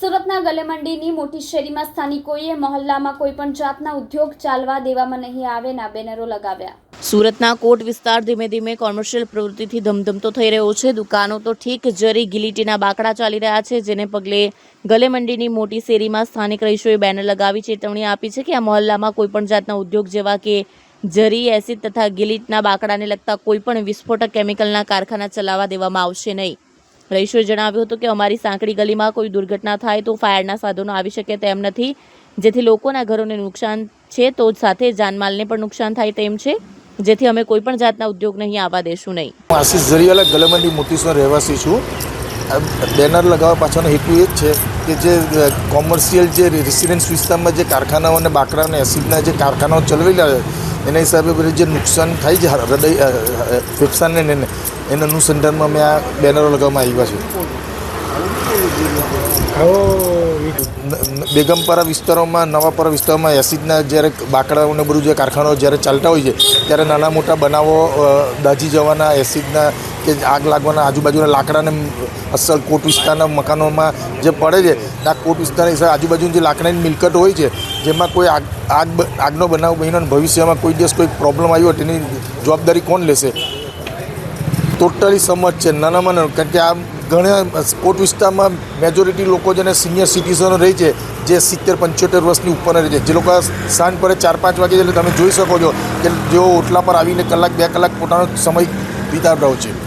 સુરતના ગલેમંડીની મોટી શેરીમાં સ્થાનિકોએ મહોલ્લામાં કોઈ પણ જાતના ઉદ્યોગ ચાલવા દેવામાં નહીં આવેના બેનરો લગાવ્યા. સુરતના કોટ વિસ્તાર ધીમે ધીમે કોમર્શિયલ પ્રવૃત્તિથી ધમધમતો થઈ રહ્યો છે. દુકાનો તો ઠીક જરી ગિલીટીના બાકડા ચાલી રહ્યા છે, જેને પગલે ગલેમંડીની મોટી શેરીમાં સ્થાનિક રહીશોએ બેનર લગાવી ચેતવણી આપી છે કે આ મહોલ્લામાં કોઈપણ જાતના ઉદ્યોગ જેવા કે જરી, એસિડ તથા ગિલીટના બાકડાને લગતા કોઈપણ વિસ્ફોટક કેમિકલના કારખાના ચલાવવા દેવામાં આવશે નહીં. રહીશોએ જણાવ્યું હતું કે અમારી સાંકડી ગલીમાં કોઈ દુર્ઘટના થાય તો ફાયરના સાધનો આવી શકે તેમ નથી. જેથી લોકોના ઘરોને નુકસાન છે તો સાથે જાનમાલને પણ નુકસાન થાય તેમ છે. જેથી અમે કોઈપણ જાતના ઉદ્યોગ નહીં આવવા દેશું નહીં. હું આશીષ જરીવાલા ગલેમંડી મોતીસનો રહેવાસી છું. બેનર લગાવવા પાછળનો હેતુ એ જ છે. કે જે કોમર્શિયલ જે રેસિડેન્સ વિસ્તારમાં જે કારખાનાઓ અને બાકરા અને એસિડના જે કારખાનાઓ ચલાવેલા છે, એના હિસાબે બધું જે નુકસાન થાય છે હૃદય ફેફસાને એને એના અનુસંધાનમાં અમે આ બેનરો લગાવવામાં આવ્યા છે. બેગમપરા વિસ્તારોમાં, નવાપરા વિસ્તારોમાં એસિડના જ્યારે બાકડાઓને બધું જે કારખાનાઓ જ્યારે ચાલતા હોય છે, ત્યારે નાના મોટા બનાવો દાજી જવાના, એસિડના કે આગ લાગવાના આજુબાજુના લાકડાને અસલ કોટ વિસ્તારના મકાનોમાં જે પડે છે, આ કોટ વિસ્તારની હિસાબે આજુબાજુની જે લાકડાની મિલકત હોય છે, જેમાં કોઈ આગ આગ આગનો બનાવ બન્યો ભવિષ્યમાં કોઈ દિવસ કોઈ પ્રોબ્લેમ આવ્યો તેની જવાબદારી કોણ લેશે? ટોટલી સમજ છે, નાનામાં નાનું, કારણ કે આ ઘણા કોટ વિસ્તારમાં મેજોરિટી લોકો જેને સિનિયર સિટીઝનો રહે છે, જે સિત્તેર, પંચોતેર વર્ષની ઉપરના રહે છે. જે લોકો સાંજ પડે ચાર, પાંચ વાગે એટલે તમે જોઈ શકો છો કે જેઓ ઓટલા પર આવીને કલાક, બે કલાક પોતાનો સમય વિતાવતા હોય છે.